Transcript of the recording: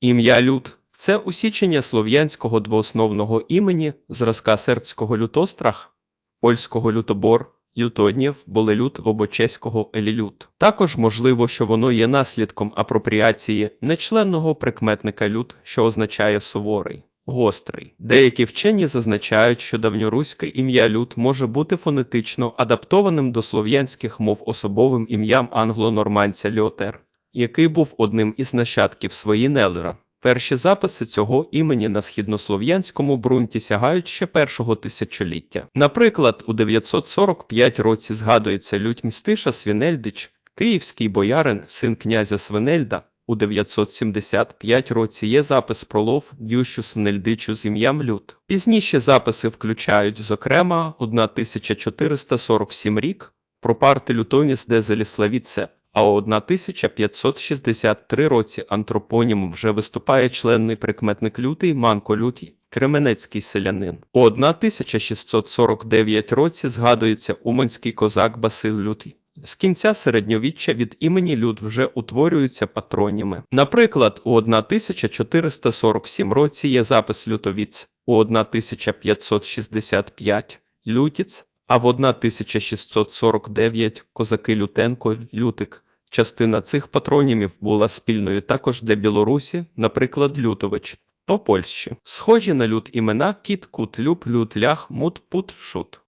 Ім'я Люд це усічення слов'янського двоосновного імені зразка сербського лютострах, польського лютобор, лютоднів, болелют або чеського елілют. Також можливо, що воно є наслідком апропріації нечленного прикметника люд, що означає суворий. Гострий. Деякі вчені зазначають, що давньоруське ім'я люд може бути фонетично адаптованим до слов'янських мов особовим ім'ям англо-нормандця Льотер, який був одним із нащадків свої Нелера. Перші записи цього імені на східнослов'янському ґрунті сягають ще першого тисячоліття. Наприклад, у 945 році згадується Лють Мстиша Свінельдич, київський боярин, син князя Свинельда. У 975 році є запис про лов Дющу Свинельдичу з ім'ям Люд. Пізніші записи включають, зокрема, 1447 рік про парти Лютоніс де Зеліславіце, а у 1563 році антропонімом вже виступає членний прикметник лютий Манко Лютій, кременецький селянин. У 1649 році згадується уманський козак Басил Лютий. З кінця середньовіччя від імені люд вже утворюються патроніми. Наприклад, у 1447 році є запис лютовіць, у 1565 лютіць, а в 1649 козаки Лютенко Лютик. Частина цих патронімів була спільною також для Білорусі, наприклад, Лютович, та Польщі. Схожі на люд імена кіт, кут, люб, лют, лях, мут, пут, шут.